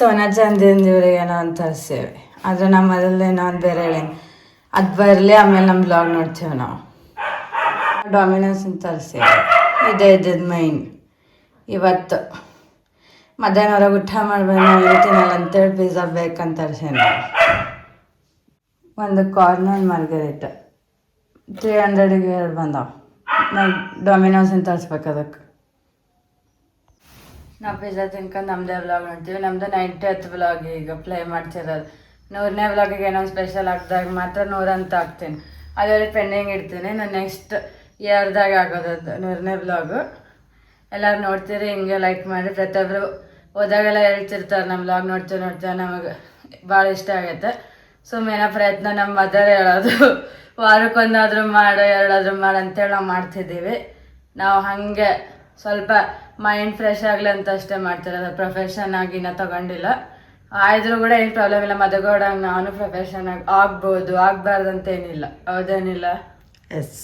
ಸೋನಾ ನಜ್ಜಂದಿನ ಇವ್ರಿಗೆ ಏನೋ ಅಂತ ತರಿಸ್ತೇವೆ ಆದರೆ ನಮ್ಮ ಏನೋ ಬೇರೆ ಹೇಳಿ ಅದು ಬರಲಿ, ಆಮೇಲೆ ನಮ್ಮ ಬ್ಲಾಗ್ ನೋಡ್ತೇವೆ ನಾವು. ಡಾಮಿನೋಸ್ ಅಂತ ತರಿಸ್ತೇವೆ ಇದೇ ಇದ್ದದ್ದು ಮೈನ್ ಇವತ್ತು ಮಧ್ಯಾಹ್ನ ಹೊರಗೆ ಊಟ ಮಾಡ್ಬೇಕು ನಾವು ಅಂತೇಳಿ ಪಿಝಾ ಬೇಕಂತ ತರ್ಸೇನೆ ಒಂದು ಕಾರ್ನರ್ ಮಾರ್ಗರೇಟ್ ತ್ರೀ ಹಂಡ್ರೆಡಿಗೆ ಎರಡು ಬಂದಾವ. ನಾವು ಡೊಮಿನೋಸ್ ಅಂತ ತರಿಸ್ಬೇಕು ಅದಕ್ಕೆ. ನಾವು ಪಿಜ್ಜಾ ತಿನ್ಕೊಂಡು ನಮ್ಮದೇ ವ್ಲಾಗ್ ನೋಡ್ತೀವಿ. ನಮ್ಮದು ನೈಂಟಿ ಹತ್ತು ವ್ಲಾಗ್ ಈಗ ಪ್ಲೇ ಮಾಡ್ತಿರೋದು. ನೂರನೇ ವ್ಲಾಗಿಗೆ ಏನೋ ಸ್ಪೆಷಲ್ ಹಾಕ್ದಾಗ ಮಾತ್ರ ನೂರಂತ ಹಾಕ್ತೀನಿ. ಅದರಲ್ಲಿ ಪೆಂಡಿಂಗ್ ಇಡ್ತೀನಿ. ನಾನು ನೆಕ್ಸ್ಟ್ ಇಯರ್ದಾಗ ಆಗೋದದು ನೂರನೇ ವ್ಲಾಗು ಎಲ್ಲರೂ ನೋಡ್ತೀರಿ, ಹಿಂಗೆ ಲೈಕ್ ಮಾಡಿ. ಪ್ರತಿಯೊಬ್ಬರು ಹೋದಾಗೆಲ್ಲ ಹೇಳ್ತಿರ್ತಾರೆ ನಮ್ಮ ವ್ಲಾಗ್ ನೋಡ್ತೀವಿ ನೋಡ್ತೀವಿ ನಮಗೆ ಭಾಳ ಇಷ್ಟ ಆಗೈತೆ ಸುಮ್ಮನೆ ಪ್ರಯತ್ನ ನಮ್ಮ ಮದರ್ ಹೇಳೋದು. ವಾರಕ್ಕೊಂದಾದ್ರೂ ಮಾಡು, ಎರಡಾದ್ರೂ ಮಾಡು ಅಂತೇಳಿ ನಾವು ಮಾಡ್ತಿದ್ದೀವಿ. ನಾವು ಹಾಗೆ ಸ್ವಲ್ಪ ಮೈಂಡ್ ಫ್ರೆಶ್ ಆಗಲಿ ಅಂತ ಅಷ್ಟೇ ಮಾಡ್ತಿರೋದು. ಪ್ರೊಫೆಷನ್ ಆಗಿ ನಾ ತಗೊಂಡಿಲ್ಲ. ಆದ್ರೂ ಕೂಡ ಏನು ಪ್ರಾಬ್ಲಮ್ ಇಲ್ಲ. ಮದಗೋಡಂಗೆ ನಾನು ಪ್ರೊಫೆಷನ್ ಆಗಿ ಆಗ್ಬೋದು. ಆಗ್ಬಾರ್ದು ಅಂತ ಏನಿಲ್ಲ ಹೌದೇನಿಲ್ಲ? ಎಸ್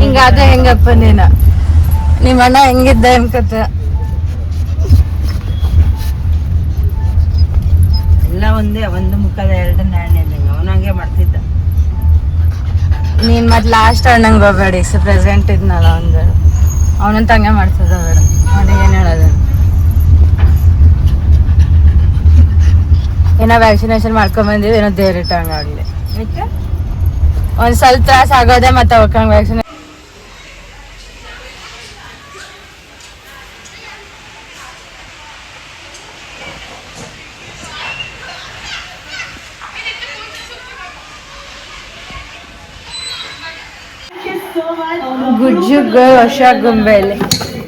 ಹಿಂಗಾದ ಹೆಂಗಪ್ಪ ನೀನು? ನಿಮ್ಮ ಅಣ್ಣ ಹೆಂಗಿದ್ದ ಅನ್ಕತ್ತ ಎಲ್ಲ ಒಂದೇ ಒಂದು ಮುಖದ ಎರಡು ನಾಣ್ಯದಂಗೆ ಅವನು ಹಂಗೆ ಮಾಡ್ತಿದ್ದ. ನೀನ್ ಮತ್ ಲಾಸ್ಟ್ ಅಣ್ಣಂಗೆ ಹೋಗಬೇಡಿ. ಸೊ ಪ್ರೆಸೆಂಟ್ ಇದ್ನಲ್ಲ ಒಂದು. ಅವನಂತ ಹಂಗೆ ಮಾಡ್ತಿದ್ದ ಬೇಡ. ಅವನಿಗೆ ಏನು ಹೇಳೋದು? ಏನೋ ವ್ಯಾಕ್ಸಿನೇಷನ್ ಮಾಡ್ಕೊಂಬಂದಿವಿ ಏನೋ ದೇವ್ರಿಟ್ಟು ಹಂಗಾಗ್ಲಿ ಯಾಕೆ? ಒಂದ್ ಸ್ವಲ್ಪ ತ್ರಾಸ ಆಗೋದೆ ಮತ್ತೆ ಅವಕ್ಕಂಗೆ ವ್ಯಾಕ್ಸಿನೇ ಗುಜ್ಜುಗ ಹೊಸ ಗೊಂಬೆಲಿ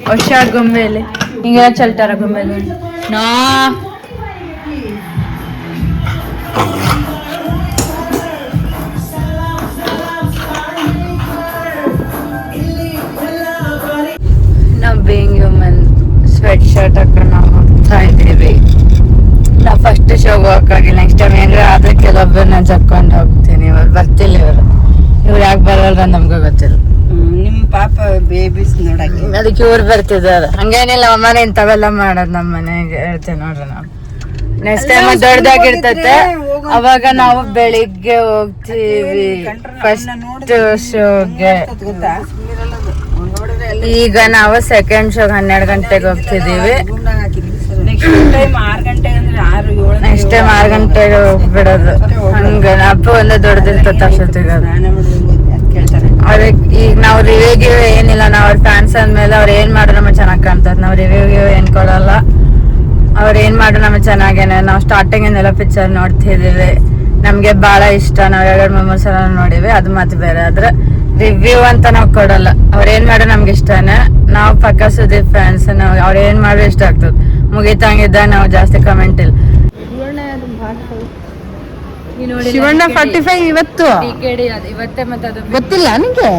ಹೊಸ ಗೊಂಬೆಲಿ ಹಿಂಗೆಲ್ಲ ಚಲ್ತಾರ ಗೊಂಬೆಲಿ ನಾ ಸ್ವೆಟ್ ಶರ್ಟ್ ಹಾಕೊಂಡು ನಾವು ಹೋಗ್ತಾ ಇದ್ದೀವಿ. ನಾ ಫಸ್ಟ್ ಶೋಗೆ ಹೋಗಕ್ಕಾಗಿಲ್ಲ ನೆಕ್ಸ್ಟ್ ಟೈಮ್ ಏನಾರ ಆದ್ರೆ ಕೆಲವೊಬ್ಬರನ್ನ ಜಕ್ಕೊಂಡು ಹೋಗ್ತೀನಿ. ಇವ್ರು ಬರ್ತಿಲ್ಲ ಇವರು. ಇವ್ರು ಯಾಕೆ ಬರಲ್ಲ ನಮ್ಗೆ ಗೊತ್ತಿಲ್ಲ. ನಿಮ್ಮ ಪಾಪ ಬೇಬೀಸ್ ನೋಡಕ್ಕೆ. ಅದಕ್ಕೆ ಇವ್ರು ಬರ್ತಿದ್ದಾರೆ. ಹಂಗೇನಿಲ್ಲ ಅಮ್ಮನ ಇಂಥವೆಲ್ಲ ಮಾಡೋದು ನಮ್ಮ ಮನೆಗೆ ಹೇಳ್ತೇವೆ ನೋಡ್ರಿ ನಾವು. ನೆಕ್ಸ್ಟ್ ಟೈಮ್ ದೊಡ್ಡದಾಗಿರ್ತತೆ ಅವಾಗ ನಾವು ಬೆಳಿಗ್ಗೆ ಹೋಗ್ತೀವಿ ಫಸ್ಟ್ ಶೋಗೆ ಗೊತ್ತಾ ಸುಮ್ಮನಿರಲ್ಲ ಅದು. ಅವ್ನ್ ನೋಡಿದ್ರೆ ಎಲ್ಲ ಈಗ ನಾವು ಸೆಕೆಂಡ್ ಶೋಗ್ ಹನ್ನೆರಡು ಗಂಟೆಗೆ ಹೋಗ್ತಿದೀವಿ ನೆಕ್ಸ್ಟ್ ಟೈಮ್ ಆರು ಗಂಟೆಗೆ ಹೋಗ್ಬಿಡೋದು. ಹಂಗ ಹಬ್ಬ ಒಂದು ದೊಡ್ಡದಿರ್ತದ ಅಷ್ಟೊತ್ತಿಗೆ ಅದು. ಸ್ನಾನ ಮಾಡೋದು ಅಂತ ಕೇಳ್ತಾರೆ ಅದಕ್ಕೆ ಈಗ ನಾವು ರಿವ್ಯೂ ಗಿವ್ ಏನಿಲ್ಲ. ನಾವು ಅವ್ರ ಫ್ಯಾನ್ಸ್ ಅಂದ್ಮೇಲೆ ಅವ್ರು ಏನ್ ಮಾಡ್ರು ನಮಗೆ ಚೆನ್ನಾಗಿ ಕಾಣ್ತದೆ. ನಾವು ರಿವ್ಯೂ ಗಿವ್ ಏನ್ ಕೊಡಲ್ಲ. ಅವ್ರು ಏನ್ ಮಾಡ್ರು ನಮಗೆ ಚೆನ್ನಾಗೇನೆ. ನಾವು ಸ್ಟಾರ್ಟಿಂಗ್ ಇಂದೆಲ್ಲ ಪಿಕ್ಚರ್ ನೋಡ್ತಿದೀವಿ. ನಮ್ಗೆ ಬಹಳ ಇಷ್ಟ. ನಾವು ಎರಡು ಮೆಮೊರೀಸ್ ಎಲ್ಲ ನೋಡಿವಿ ಅದು ಮತ್ತೆ ಬೇರೆ ಆದ್ರೆ ರಿವ್ಯೂ ಅಂತ ನಾವು ಕೊಡಲ್ಲ. ಅವ್ರ ಏನ್ ಮಾಡೋ ನಮ್ಗೆ ಇಷ್ಟನೇ. ನಾವು ಪಕ್ಕ ಸುದೀಪ್ ಫ್ಯಾನ್ಸ್ ನಾವು ಅವ್ರ ಏನ್ ಮಾಡೋ ಇಷ್ಟ ಆಗ್ತದ. ಮುಗಿತಂಗಿದ್ದ ನಾವು ಜಾಸ್ತಿ ಕಮೆಂಟ್ ಇಲ್ಲ. ಶಿವಣ್ಣ ಫಾರ್ಟಿ ಫೈವ್ ಇವತ್ತು? ಇವತ್ತೇ ಮತ್ತೆ ಅದು ಗೊತ್ತಿಲ್ಲ ನಿಂಗೆ?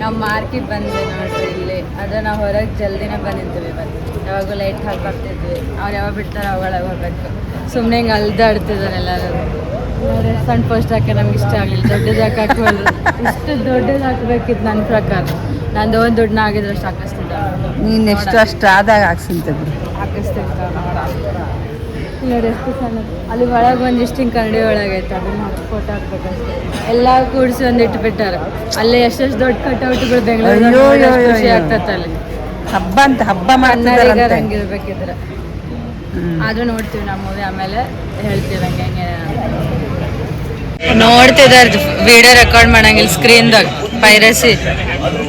ನಾವು ಮಾರ್ಕೆಟ್ ಬಂದ್ವಿ ನೋಡ್ರಿ ಇಲ್ಲಿ. ಅದ ನಾವು ಹೊರಗೆ ಜಲ್ದಿನೇ ಬಂದಿದ್ವಿ ಇವತ್ತು. ಯಾವಾಗೂ ಲೈಟ್ ಹಾಕಿ ಬರ್ತಿದ್ವಿ. ಅವ್ರು ಯಾವಾಗ ಬಿಡ್ತಾರೆ ಅವಾಗ ಹೋಗ್ಬೇಕು. ಸುಮ್ಮನೆ ಹಿಂಗೆ ಅಲ್ದಾಡ್ತಿದ್ದಾರೆ ಎಲ್ಲರೂ. ಸಣ್ಣ ಪೋಸ್ಟ್ ಹಾಕಿ ನಮ್ಗೆ ಇಷ್ಟ ಆಗಲಿಲ್ಲ ದೊಡ್ಡದು ಯಾಕೆ ಹಾಕುವಲ್ಲ ಇಷ್ಟು ದೊಡ್ಡದು ಹಾಕ್ಬೇಕಿತ್ತು ನನ್ನ ಪ್ರಕಾರ. ನಂದು ಒಂದು ದುಡ್ಡನ್ನ ಆಗಿದ್ರೆ ಅಷ್ಟು ಹಾಕಿಸ್ತಿದ್ದ ನೀನು ಎಷ್ಟು ಅಷ್ಟು ಆದಾಗ ಹಾಕ್ಸಿಂತ ಬಿಡು ಹಾಕಿಸ್ತಿದ್ದ ನೋಡಿ ಎಷ್ಟು ಸಣ್ಣ ಅಲ್ಲಿ ಒಳಗೆ ಒಂದಿಷ್ಟು ಹಿಂಗೆ ಕನ್ನಡಿ ಒಳಗೈತೆ ಅದನ್ನ ಹಾಕಿ ಫೋಟೋ ಹಾಕ್ಬೇಕಷ್ಟೇ. ಎಲ್ಲ ಕೂಡಿಸಿ ಒಂದು ಇಟ್ಬಿಟ್ಟಾರೆ. ಅಲ್ಲೇ ಎಷ್ಟೆಷ್ಟು ದೊಡ್ಡ ಕಟ್ಔಟ್ಗಳು ಅಯ್ಯೋ, ಬೆಂಗಳೂರು ಖುಷಿ. ಆಗ್ತೈತೆ ಅಲ್ಲಿ. ಹಬ್ಬ ಅಂತ ಹಬ್ಬ ಮಾಡ್ತಾರೆ ಹಂಗಿರ್ಬೇಕಿದ್ರೆ. ಆದರೂ ಆದ್ರೂ ನೋಡ್ತೀವಿ ನಮ್ಮ ಮೂವಿ ಆಮೇಲೆ ಹೇಳ್ತೀವಿ ಹಂಗೆ ಹೆಂಗೆ ನೋಡ್ತಿದ್ದಾರೆ ವಿಡಿಯೋ ರೆಕಾರ್ಡ್ ಮಾಡಂಗಿಲ್ಲ ಸ್ಕ್ರೀನ್ದಾಗ ಪೈರಸಿ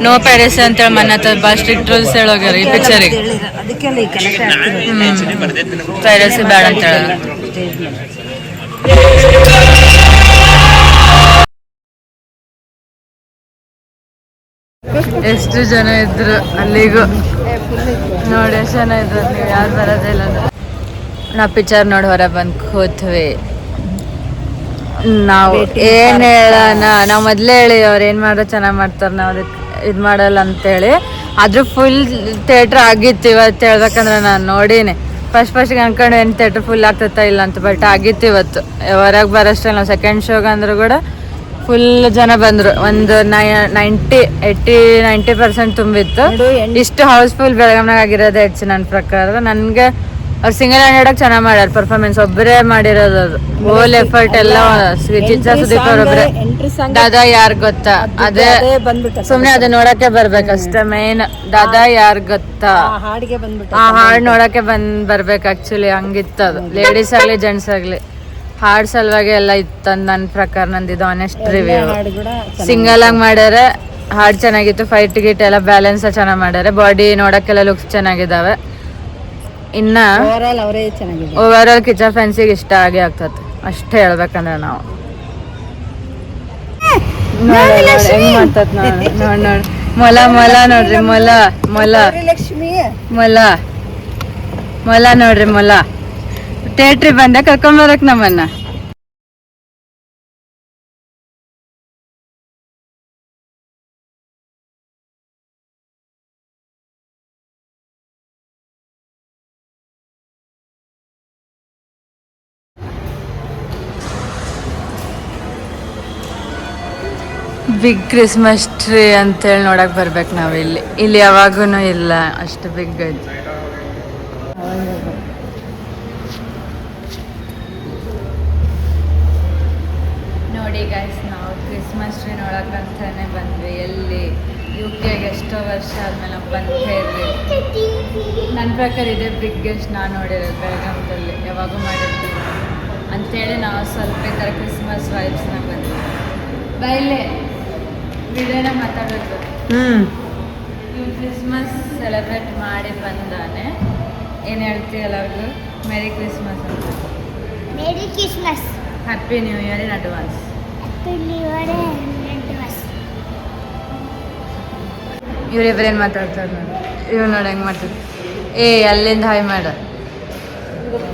ನೋ ಪೈರಸಿ ಅಂತೇಳಿ ಮನೆ ಹತ್ರ ಭಾಳ ಸ್ಟ್ರಿಕ್ಟ್ ರೂಲ್ಸ್ ಹೇಳೋಗ್ಯಾರ ಈ ಪಿಕ್ಚರಿಗೆ ಪೈರಸಿ ಬೇಡ ಅಂತ ಎಷ್ಟು ಜನ ಇದ್ರು ಅಲ್ಲಿಗೂ? ನೋಡಿ, ಎಷ್ಟು ಜನ ಇದ್ರು, ನೀವು ಯಾರು ಬರೋದೇ ಇಲ್ಲ. ಅಂದ್ರೆ ನಾವು ಪಿಕ್ಚರ್ ನೋಡಿ ಹೊರ ಬಂದು ಕೂತ್ವಿ. ನಾವು ಏನ್ ಹೇಳೋಣ ನಾವು ಮೊದ್ಲೇ ಹೇಳಿ ಅವ್ರು ಏನ್ ಮಾಡೋ ಚೆನ್ನಾಗ್ ಮಾಡ್ತಾರ ನಾವ್ ಅದಕ್ಕೆ ಇದು ಮಾಡಲ್ಲ ಅಂತೇಳಿ ಆದ್ರೂ ಫುಲ್ ಥಿಯೇಟರ್ ಆಗಿತ್ತು ಇವತ್ತು ಹೇಳ್ಬೇಕಂದ್ರೆ ನಾನು ನೋಡಿನಿ. ಫಸ್ಟ್ ಫಸ್ಟ್ ಅನ್ಕೊಂಡು ಏನು ಥಿಯೇಟರ್ ಫುಲ್ ಆಗ್ತೈತಾ ಇಲ್ಲ ಅಂತ ಬಟ್ ಆಗಿತ್ತು ಇವತ್ತು. ಹೊರಗೆ ಬರೋಷ್ಟೇ ನಾವು ಸೆಕೆಂಡ್ ಶೋಗೆ ಅಂದ್ರೂ ಕೂಡ ಫುಲ್ ಜನ ಬಂದ್ರು. ಒಂದು ನೈ ನೈಂಟಿ ಏಯ್ಟಿ ನೈಂಟಿ ಪರ್ಸೆಂಟ್ ತುಂಬಿತ್ತು. ಇಷ್ಟು ಹೌಸ್ಫುಲ್ ಬೆಳಗಾಮ್ನಾಗ ಆಗಿರೋದೇ ಹೆಚ್ಚು ನನ್ನ ಪ್ರಕಾರ. ನನಗೆ ಅವ್ರು ಸಿಂಗಲ್ ಹ್ಯಾಂಡೆಡ್ ಚೆನ್ನಾಗಿ ಮಾಡ್ಯಾರ ಪರ್ಫಾರ್ಮೆನ್ಸ್ ಒಬ್ಬರೇ ಮಾಡಿರೋದು ಅದು. ಹೋಲ್ ಎಫರ್ಟ್ ಎಲ್ಲ ಚಿತ್ರ ಸುದೀಪ್ ಅವ್ರೊಬ್ರೆ. ದಾದಾ ಯಾರ್ ಗೊತ್ತಾ? ಅದೇ ಸುಮ್ನೆ ಅದ ನೋಡಕ್ಕೆ ಬರ್ಬೇಕಷ್ಟೇ ಮೇನ್ ದಾದಾ ಯಾರ್ ಗೊತ್ತಾ? ಹಾಡಿಗೆ ಬಂದ್ಬಿಟ್ಟು ಆ ಹಾಡ್ ನೋಡಕ್ಕೆ ಬಂದ್ ಬರ್ಬೇಕು ಆಕ್ಚುಲಿ ಹಂಗಿತ್ತು ಅದು. ಲೇಡೀಸ್ ಆಗ್ಲಿ ಜೆಂಟ್ಸ್ ಆಗ್ಲಿ. ಹಾಡ್ ಸಲುವಾಗಿ ಎಲ್ಲ ಇತ್ತು ನನ್ನ ಪ್ರಕಾರ ನಂದಿದ್ದು ಆನೆಸ್ಟ್ ರಿವ್ಯೂ ಸಿಂಗಲ್ ಆಗಿ ಮಾಡ್ಯಾರ ಹಾಡ್ ಚೆನ್ನಾಗಿತ್ತು ಫೈಟ್ ಗಿಟ್ ಎಲ್ಲ ಬ್ಯಾಲೆನ್ಸ್ ಚೆನ್ನಾಗಿ ಮಾಡ್ಯಾರ. ಬಾಡಿ ನೋಡಕ್ಕೆಲ್ಲ ಲುಕ್ಸ್ ಚೆನ್ನಾಗಿದಾವೆ ಇನ್ನ ಓವರ್ ಆಲ್ ಅವರೇ ಚೆನ್ನಾಗಿದೆ ಓವರಾಲ್ ಕಿಚನ್ ಫ್ಯಾನ್ಸಿಗೆ ಇಷ್ಟ ಆಗಿ ಆಗ್ತದೆ. ಅಷ್ಟೇ ಹೇಳ್ಬೇಕಂದ್ರೆ ನಾವು. ಹೆಂಗ್ ಮಾಡ್ತತ್ ನೋಡಿ ನೋಡಿ ಮೊಲ ಮೊಲ ನೋಡ್ರಿ ಮೊಲ ಮೊಲ. ಲಕ್ಷ್ಮಿ. ಮೊಲ. ಮೊಲ ನೋಡ್ರಿ ಮೊಲ. ಥಿಯೇಟ್ರಿಗೆ ಬಂದ ಕರ್ಕೊಂಬರಕ್ ನಮ್ಮನ್ನ. ಬಿಗ್ ಕ್ರಿಸ್ಮಸ್ ಟ್ರೀ ಅಂತೇಳಿ ನೋಡಕ್ಕೆ ಬರ್ಬೇಕು ನಾವು ಇಲ್ಲಿ. ಇಲ್ಲಿ ಯಾವಾಗೂ ಇಲ್ಲ, ಅಷ್ಟು ಬಿಗ್ ಐತಿ ನೋಡಿ ಗೈಸ್ ನಾವು ಕ್ರಿಸ್ಮಸ್ ಟ್ರೀ ನೋಡಕ್ಕಂತಾನೆ ಬಂದ್ವಿ. ಎಲ್ಲಿ ಯು ಕೆಗೆ ಎಷ್ಟೋ ವರ್ಷ ಆದಮೇಲೆ ನಾವು ಬಂದೇ ಇರಲಿ ನನ್ನ ಪ್ರಕಾರ ಇದೆ ಬಿಗ್ಗೆಸ್ಟ್ ನಾನು ನೋಡಿರೋದು ಬೆಳಗಾಮದಲ್ಲಿ ಯಾವಾಗೂ ಮಾಡಿರ್ತೀವಿ ಅಂತೇಳಿ ನಾವು ಸ್ವಲ್ಪ ಈ ಥರ ಕ್ರಿಸ್ಮಸ್ ವೈಬ್ಸ್ನ ಬಂದ್ವಿ ಬೈಲೆ ವಿಡಿಯೋನ ಮಾತಾಡೋದು. ಹ್ಮ್. ಇವ್ ಕ್ರಿಸ್ಮಸ್ ಸೆಲೆಬ್ರೇಟ್ ಮಾಡಿ ಬಂದಾನೆ. ಏನು ಹೇಳ್ತೀವಿ ಎಲ್ಲರಿಗೂ? ಮೆರಿ ಕ್ರಿಸ್ಮಸ್ ಅಂತ. Merry Christmas happy new year in advance year advance ಇವ್ರಿಬ್ರೇನು ಮಾತಾಡ್ತಾರೆ ನೋಡಿ. ಇವ್ರು ನೋಡಿ ಹೆಂಗೆ ಮಾಡ್ತಾರೆ. ಏ ಅಲ್ಲಿಂದ ಹಾಯ್ ಮಾಡ.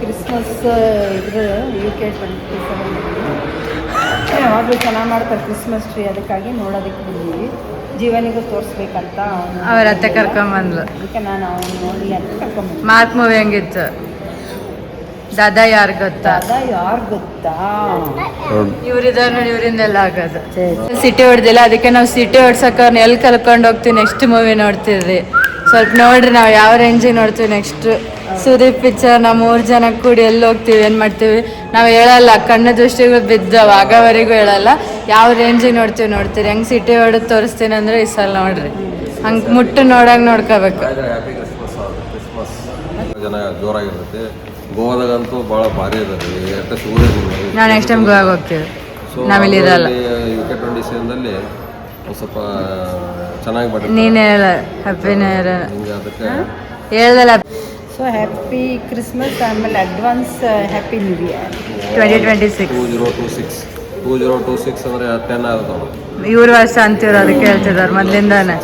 ಕ್ರಿಸ್ಮಸ್ ಇದ್ರ ಯು ಕೆ ಟ್ವೆಂಟಿ ಸೆವೆನ್ ಯಾವಾಗಲೂ ಚೆನ್ನಾಗಿ ಮಾಡ್ತಾರೆ ಕ್ರಿಸ್ಮಸ್ ಟ್ರೀ ಅದಕ್ಕಾಗಿ ನೋಡೋದಕ್ಕೆ ಬಂದೀವಿ. ಜೀವನಿಗೂ ತೋರಿಸ್ಬೇಕಂತ ಅವ್ರ ಅತ್ತೆ ಕರ್ಕೊಂಬಂದ್ಲು ಅದಕ್ಕೆ ನಾನು ಅವ್ನು ನೋಡಿ ಅಂತ ಕರ್ಕೊಂಬಂದು ಮಾರ್ಕ್ ಮೂವಿ ಹೆಂಗಿತ್ತು? ದಾದಾ ಯಾರು ಗೊತ್ತಾ? ಅದ ಯಾರು ಗೊತ್ತಾ? ಇವ್ರಿದಾರ ನೋಡಿ ಇವರಿಂದೆಲ್ಲ ಆಗೋದು. ಸಿಟಿ ಹೊಡೆದಿಲ್ಲ ಅದಕ್ಕೆ ನಾವು ಸಿಟಿ ಹೊಡ್ಸಕ್ಕೆ ಅವ್ರನ್ನ ಎಲ್ಲಿ ಕಲ್ಕೊಂಡು ಹೋಗ್ತೀವಿ ನೆಕ್ಸ್ಟ್ ಮೂವಿ ನೋಡ್ತಿದ್ವಿ. ಸ್ವಲ್ಪ ನೋಡ್ರಿ ನಾವು ಯಾವ ರೇಂಜಿಗೆ ನೋಡ್ತೀವಿ ನೆಕ್ಸ್ಟ್ ಸುದೀಪ್ ಪಿಕ್ಚರ್ ನಾವು ಮೂರು ಜನ ಕೂಡಿ ಎಲ್ಲಿ ಹೋಗ್ತೀವಿ ಏನು ಮಾಡ್ತೀವಿ? ನಾವು ಹೇಳಲ್ಲ ಕಣ್ಣು ದೃಷ್ಟಿಗಳು ಬಿದ್ದವ ಆಗವರೆಗೂ ಹೇಳಲ್ಲ. ಯಾವ ರೇಂಜಿಗೆ ನೋಡ್ತೀವಿ ನೋಡ್ತೀರಿ? ಹೆಂಗೆ ಸಿಟಿ ಹೊಡೆದು ತೋರಿಸ್ತೀನಿ ಅಂದ್ರೆ ಈ ಸಲ ನೋಡ್ರಿ. ಹಂಗೆ ಮುಟ್ಟು ನೋಡಂಗೆ ನೋಡ್ಕೋಬೇಕು. ಜನ ಜೋರಾಗಿರ್ತೈತಿ. ಗೋವಾದಾಗಂತೂ ಭಾಳ ಭಾರಿ ನಾವು ನೆಕ್ಸ್ಟ್ ಟೈಮ್ ಗೋವಾಗ ಹೋಗ್ತೀವಿ. ನಾವಿಲ್ಲಿ ಇರಲ್ಲ. ಯು ಕೆ ಟ್ವೆಂಟಿ ಸೆವೆನ್ದಲ್ಲಿ ಸ್ವಲ್ಪ ಚೆನ್ನಾಗಿ ನೀನೇ ಹೇಳ ಹ್ಯಾಪಿ ನ್ಯೂ ಇಯರ್ ಹೇಳ್ದಲ್ಲ. ಸೊ ಹ್ಯಾಪಿ ಕ್ರಿಸ್ಮಸ್ ಆಮೇಲೆ advance happy new year twenty twenty six two zero two six two zero two six ಅಂದರೆ ಟೆನ್ ಆಗ್ತಾವೆ ಇವ್ರ ವರ್ಷ ಅಂತೀವ್ರು ಅದಕ್ಕೆ ಹೇಳ್ತಿದ್ದಾರೆ ಮೊದ್ಲಿಂದಾನೆ.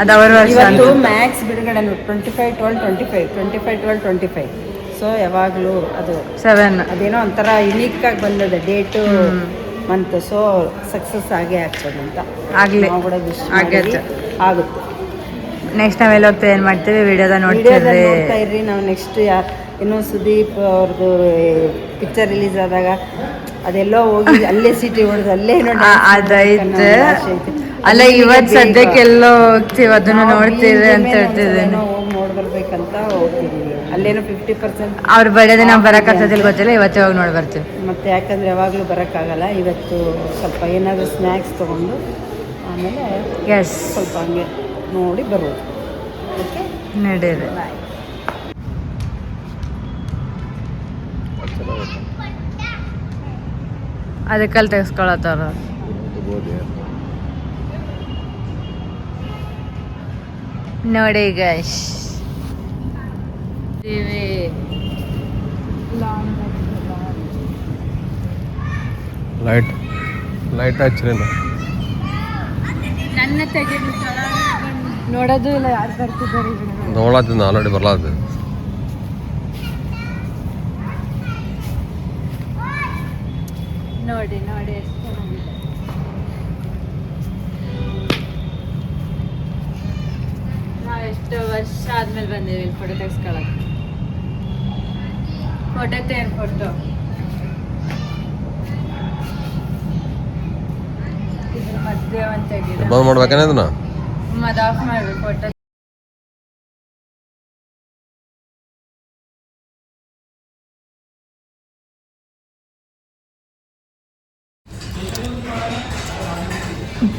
ಅದು ಅವ್ರ ವರ್ಷ ಇವತ್ತು ಮ್ಯಾಕ್ಸ್ ಬಿಡುಗಡೆ twenty five twelve twenty five twenty five twelve twenty five so ಯಾವಾಗಲೂ ಅದು ಸೆವೆನ್ ಅದೇನೋ ಒಂಥರ ಯುನೀಕ್ ಆಗಿ ಬಂದದ ಡೇಟು ಮಂತ್ ಸೊ ಸಕ್ಸಸ್ ಆಗೇ ಆಗ್ತದೆ ಅಂತ ಆಗಲಿ ಕೂಡ ಆಗತ್ತೆ. ನಾವು ನೆಕ್ಸ್ಟ್ ನಾವೆಲ್ಲ ಹೋಗ್ತಾ ಏನ್ ಮಾಡ್ತೀವಿ? ವಿಡಿಯೋದ ನೋಡ್ತೀವಿ ನೋಡ್ತಾ ಇರ್ರಿ. ನಾವು ನೆಕ್ಸ್ಟ್ ಯಾರು ಇನ್ನೂ ಸುದೀಪ್ ಅವ್ರದ್ದು ಪಿಕ್ಚರ್ ರಿಲೀಸ್ ಆದಾಗ ಅದೆಲ್ಲೋ ಹೋಗಿ ಅಲ್ಲೇ ಸಿಟಿ ಹೊಡೆದು ಅಲ್ಲೇ ಏನೋ ಅದೈತೆ ಅಲ್ಲ ಇವತ್ತು ಇವತ್ ಸದ್ಯಕ್ಕೆ ಎಲ್ಲೋ ಹೋಗ್ತೀವಿ. ಅದನ್ನು ನೋಡ್ತೀವಿ ಅಂತ ಹೇಳ್ತಿದ್ದೀನಿ. ಏನೋ ಹೋಗಿ ನೋಡ್ಬರ್ಬೇಕಂತ ಹೋಗ್ತೀವಿ. ಅಲ್ಲೇನೋ ಫಿಫ್ಟಿ ಪರ್ಸೆಂಟ್ ಅವ್ರ ಬರ್ಡೇ ದಿನ ಬರಕ್ ಆಗ್ತದಿಲ್ಲ ಗೊತ್ತಿಲ್ಲ. ಇವತ್ತೇ ಹೋಗಿ ನೋಡಿ ಬರ್ತೀವಿ. ಮತ್ತೆ ಯಾಕಂದ್ರೆ ಯಾವಾಗಲೂ ಬರೋಕ್ಕಾಗಲ್ಲ. ಇವತ್ತು ಸ್ವಲ್ಪ ಏನಾದರೂ ಸ್ನ್ಯಾಕ್ಸ್ ತೊಗೊಂಡು ಆಮೇಲೆ ಎಸ್ ಸ್ವಲ್ಪ ಹಂಗೆ ನೋಡಿ ಬರೋದು. ಓಕೆ ನಡೀರಿ. ಅದಕ್ಕಲ್ಲಿ ತೆಗೆಸ್ಕೊಳತ್ತಾರ ನೋಡಿ ಗೈಸ್ ಲೈಟ್ ಲೈಟ್ ಹಚ್ಚಿರಲ್ಲ ನನ್ನ ತೆಗೆದು ನೋಡೋದು ಇಲ್ಲ ಯಾರು ಬರ್ತಿದ್ದಾರೆ ಆಲ್ರೆಡಿ ಬರ್ಲಾತ ನೋಡಿ ನೋಡಿ ಎಷ್ಟು ಚೆನ್ನಾಗಿದೆ. ನಾವು ಎಷ್ಟು ವರ್ಷ ಆದ್ಮೇಲೆ ಬಂದೀವಿ ಇಲ್ಲಿ ಫೋಟೋ ತೆಗ್ಸ್ಕೊಳಕ್ಕೆ ಫೋಟೋ ತೇನ್ ಫೋಟೋ ಇದ್ರ ಮಧ್ಯೆ ಒಂದು ತೆಗಿದೆ ಬಂದ್ ಮಾಡ್ಬೇಕೇನೆ ಅದನ್ನ ಅದು ಆಫ್ ಮಾಡ್ಬೇಕು ಫೋಟೋ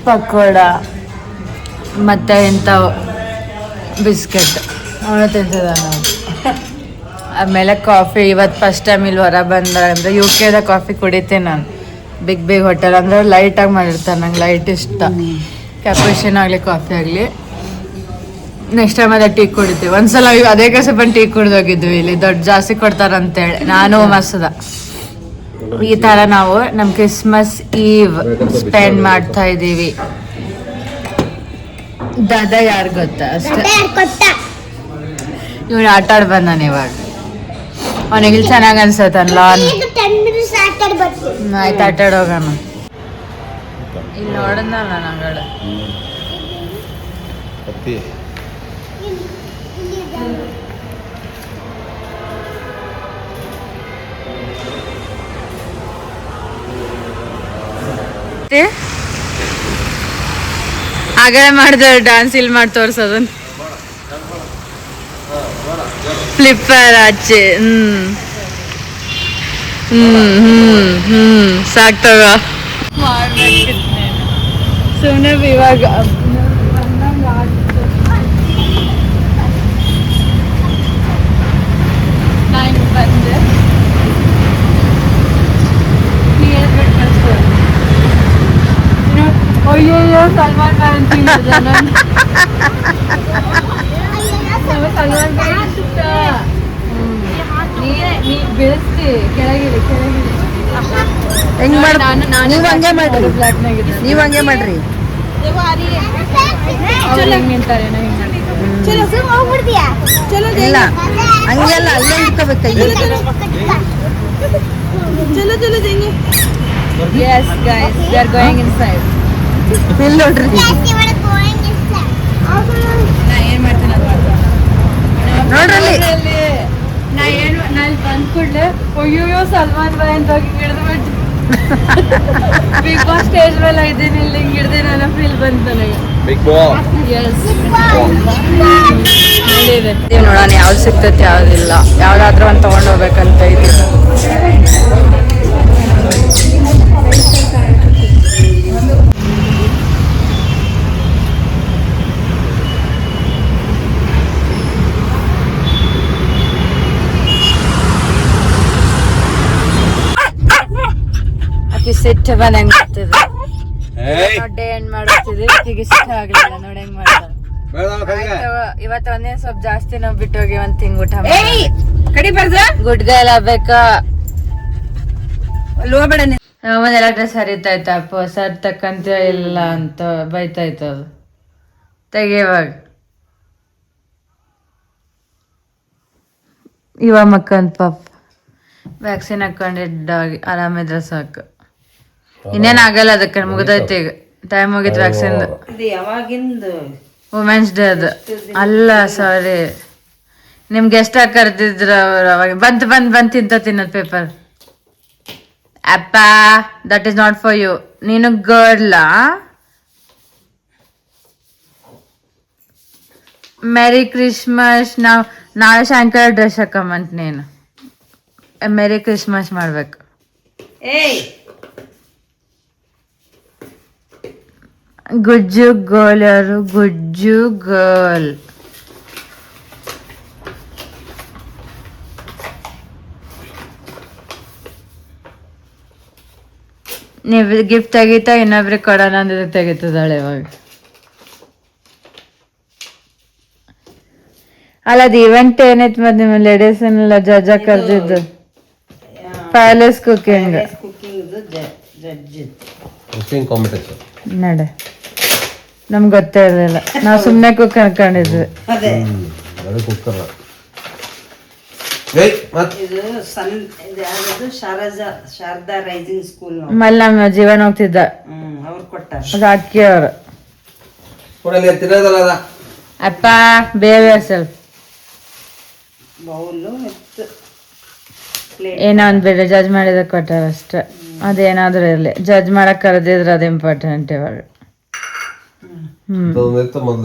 ಪಕೋಡ ಮತ್ತು ಎಂಥ ಬಿಸ್ಕೆಟ್? ಅವನು ತಿಂತದ ನಾವು ಆಮೇಲೆ ಕಾಫಿ ಇವತ್ತು ಫಸ್ಟ್ ಟೈಮ್ ಇಲ್ಲಿ ಹೊರ ಬಂದ ಅಂದರೆ ಯು ಕೆದ ಕಾಫಿ ಕುಡಿತೀನಿ ನಾನು. ಬಿಗ್ ಬಿಗ್ ಹೋಟೆಲ್ ಅಂದರೆ ಲೈಟಾಗಿ ಮಾಡಿರ್ತಾರೆ ನಂಗೆ ಲೈಟ್ ಇಷ್ಟ. ಕ್ಯಾಪುಷನ್ ಆಗಲಿ ಕಾಫಿ ಆಗಲಿ. ನೆಕ್ಸ್ಟ್ ಟೈಮ್ ಅದೇ ಟೀ ಕುಡಿತೀವಿ. ಒಂದ್ಸಲ ಅದೇ ಅದೇ ಬಂದು ಟೀ ಕುಡ್ದು ಹೋಗಿದ್ವಿ ಇಲ್ಲಿ. ದೊಡ್ಡ ಜಾಸ್ತಿ ಕೊಡ್ತಾರಂತೇಳಿ. ನಾನು ಮಸದ. ಈ ಥರ ನಾವು ನಮ್ಮ ಕ್ರಿಸ್ಮಸ್ ಈವ್ ಸ್ಪೆಂಡ್ ಮಾಡ್ತಾ ಇದೀವಿ ದಾದಾ ಯಾರು ಗೊತ್ತಾ? ಅಷ್ಟೇ. ಇವನು ಆಟ ಆಡ್ ಬಂದಾನ ಇವಾಗ. ಅವನಿಗೆ ಇಲ್ಲಿ ಚೆನ್ನಾಗಿ ಅನ್ಸತ್ತಲ್ಲ ಆಯ್ತು ಆಟ ಹೋಗೋಣ ಇಲ್ಲಿ ನೋಡಿದ್ನಲ್ಲ ನಂಗಳು ಆಗಲೇ ಮಾಡಿದ್ರೆ ಡ್ಯಾನ್ಸ್ ಇಲ್ಲಿ ಮಾಡಿ ತೋರ್ಸೋದು ಫ್ಲಿಪ್ಪರ್ ಆಚೆ ಹ್ಮ್ ಹ್ಮ್ ಹ್ಮ್ ಹ್ಮ್ ಸಾಕ್ ತಗೋ ಸುಮ್ಮನೆ ಇವಾಗ ನಾನು ಬಂದೆ ನೀರ್ ಬಿಟ್ಟು ಕಳ್ಸು. ಇನ್ನು- ಅಯ್ಯಯ್ಯೋ ಸಲ್ಮಾನ್ ಖಾನ್ ಅಂತಿದ್ದೆ ನಾನು. ನಮಗೆ ಸಲ್ಮಾನ್ ಖಾನ್ ಇಷ್ಟ ನೀನೇ ನೀ ಬೆಳೆಸ್ತಿ ಕೆಳಗಿರಿ ಕೆಳಗಿರಿ ಹೆಂಗ್ ಮಾಡ್ ನಾನು ನಾನು ನೀವ್ ಹಂಗೆ ಮಾಡ್ರಿ. ಬ್ಲಾಕ್ನಾಗಿದ್ದೆ ನೀವ್ ಹಂಗೆ ಮಾಡ್ರಿ. ಇಲ್ಲ ಹಂಗೆಲ್ಲ ಅಲ್ಲೇ ಚಲೋ ಕೈ Yes, guys, we are going inside. ಇಲ್ಲಿ ನೋಡ್ರಿ. ನಾ ಏನ್ ಮಾಡ್ತೀನಿ ಅದ್. ನೋಡ್ರಲ್ಲಿ. ನಾ ಏನ್ ನಾ ಇಲ್ಲಿ ಬಂದ್ ಕೂಡ್ಲೆ ಅಯ್ಯೋ ಸಲ್ಮಾನ್ ಬಾಯ್ ಅಂತ ಹೋಗಿ ಹಿಡಿದು ಬಿಟ್ಟು ಬಿಗ್ ಬಾಸ್ ಸ್ಟೇಜ್ ಮೇಲೆ ಇದ್ದೀನಿ ಇಲ್ಲಿ ಹಿಂಗ್ ಹಿಡ್ದೆ ನನ್ನ ಫೀಲ್ ಬಂತು ನನಗೆ. ಬಿಗ್ ಬಾಸ್ ಎಸ್ ನೋಡೋಣ ಯಾವ್ದು ಸಿಗ್ತೈತೆ ಯಾವ್ದಿಲ್ಲ. ಯಾವ್ದಾದ್ರೂ ಒಂದು ತಗೊಂಡು ಹೋಗ್ಬೇಕಂತ ಸಿಟ್ಟು ಬಂದಂಗ್ ಈಗ ಆಗ್ಲಿಲ್ಲ ನೋಡಿ ಹೆಂಗ್ ಮಾಡ್ತಾರೆ. ಇವತ್ತು ಒಂದೇನ್ ಸ್ವಲ್ಪ ಜಾಸ್ತಿ ನಾವು ಬಿಟ್ಟು ಹೋಗಿ ಒಂದ್ ತಿಂಗ್ ಊಟ ಕಡಿ ಬರ್ದ. ಗುಡ್ಗ ಎಲ್ಲ ಬೇಕಾ ಲೋಬೇಡ ಡ್ರೆಸ್ ಹರಿತಾಯ್ತ ಅಪ್ಪ. ಸರ್ ತಕ್ಕಂತ ಇಲ್ಲ ಅಂತ ಬೈತೈತ ಅದು ತೆಗಿವಾಗ ಇವ ಮಕ್ಕಂತ ಪಾಪ. ವ್ಯಾಕ್ಸಿನ್ ಹಾಕೊಂಡಿದ್ದಾಗಿ ಆರಾಮಿದ್ರೆ ಸಾಕು. ಇನ್ನೇನ್ ಆಗಲ್ಲ ಅದಕ್ಕೆ ಮುಗ್ದೈತಿ ಈಗ. ಟೈಮ್ ಹೋಗಿತ್ತು ವ್ಯಾಕ್ಸಿನ್ ಇದು ಯಾವಾಗಿಂದ? ವುಮೆನ್ಸ್ ಡೇ ಅದು. ಅಲ್ಲ ಸಾರಿ ನಿಮ್ಗೆ ಎಷ್ಟ ಕರೆದಿದ್ರ ಅವ್ರು ಅವಾಗ. ಬಂತ್ ಬಂದ್ ಬಂದ್ ತಿಂತ ತಿನ್ನೋದು ಪೇಪರ್ ಅಪ್ಪ that is not for you ನೀನು ಗರ್ಲಾ ಮೆರಿ ಕ್ರಿಸ್ಮಸ್ ನಾವು ನಾಳೆ ಸಾಯಂಕಾಲ ಡ್ರೆಸ್ ಹಾಕೊಂಬಂತ ನೀನು. ಮೆರಿ ಕ್ರಿಸ್ಮಸ್ ಮಾಡ್ಬೇಕು. ಏಯ್! ಗುಜ್ಜು ಗೋಲ್ ಯಾರು ಗುಜ್ಜು ಗೋಲ್ ನೀವು ಗಿಫ್ಟ್ ತೆಗಿತಾ ಇನ್ನೊಬ್ರಿಗೆ ಕೊಡೋಣ ಅಂದ್ರೆ ತೆಗಿತದಾಳೆ ಇವಾಗ. ಅಲ್ಲ ಅದು ಇವೆಂಟ್ ಏನೈತೆ ಮತ್ತೆ ನಿಮ್ಮ ಲೇಡೀಸ್ ಎಲ್ಲ ಜಜ ಕರೆದಿದ್ದು? ಪ್ಯಾಲೇಸ್ ಕುಕಿಂಗ್ ಕುಕಿಂಗ್ ನಡೆ. ನಮ್ಗೆ ಗೊತ್ತೇ ಇರಲಿಲ್ಲ. ನಾವು ಸುಮ್ಮನೆ ಕುಕ್ ಅನ್ಕೊಂಡಿದ್ವಿ. ಅದೇ. ಅದು ಕುಕ್ಕರ್ ಏಯ್ ಮತ್ತೆ ಇದು ಸನ್ ಇದು ಯಾವ್ದು ಶಾರಜಾ ಶಾರದಾ ರೈಸಿಂಗ್ ಸ್ಕೂಲ್ ಮಲ್ಲಿ ನಮ್ಮ ಜೀವನ ಹೋಗ್ತಿದ್ದ. ಹ್ಮ್ ಅವ್ರು ಕೊಟ್ಟಾರ ಅದು ಅಕ್ಕಿ ಅವರು ಕೊಡಲಿ ತಿನ್ನೋದಲ್ಲ ಅದ? ಅಪ್ಪ ಬೇವೇರ್ ಸ್ವಲ್ಪ. ಬೌಲು ಮತ್ತು ಪ್ಲೇಟ್. ಏನೋ ಒಂದು ಬೇರೆ ಜಡ್ಜ್ ಮಾಡಿದಕ್ಕೆ ಕೊಟ್ಟಾರ ಅಷ್ಟೇ ಅದೇನಾದ್ರೂ ಇರಲಿ. ಜಡ್ಜ್ ಮಾಡಕ್ ಕರೆದಿದ್ರೆ ಅದು ಇಂಪಾರ್ಟೆಂಟ್ ಇವಾಗ. ಹ್ಮ್ ಅದೊಂದಿತ್ತು ಮೊದಲು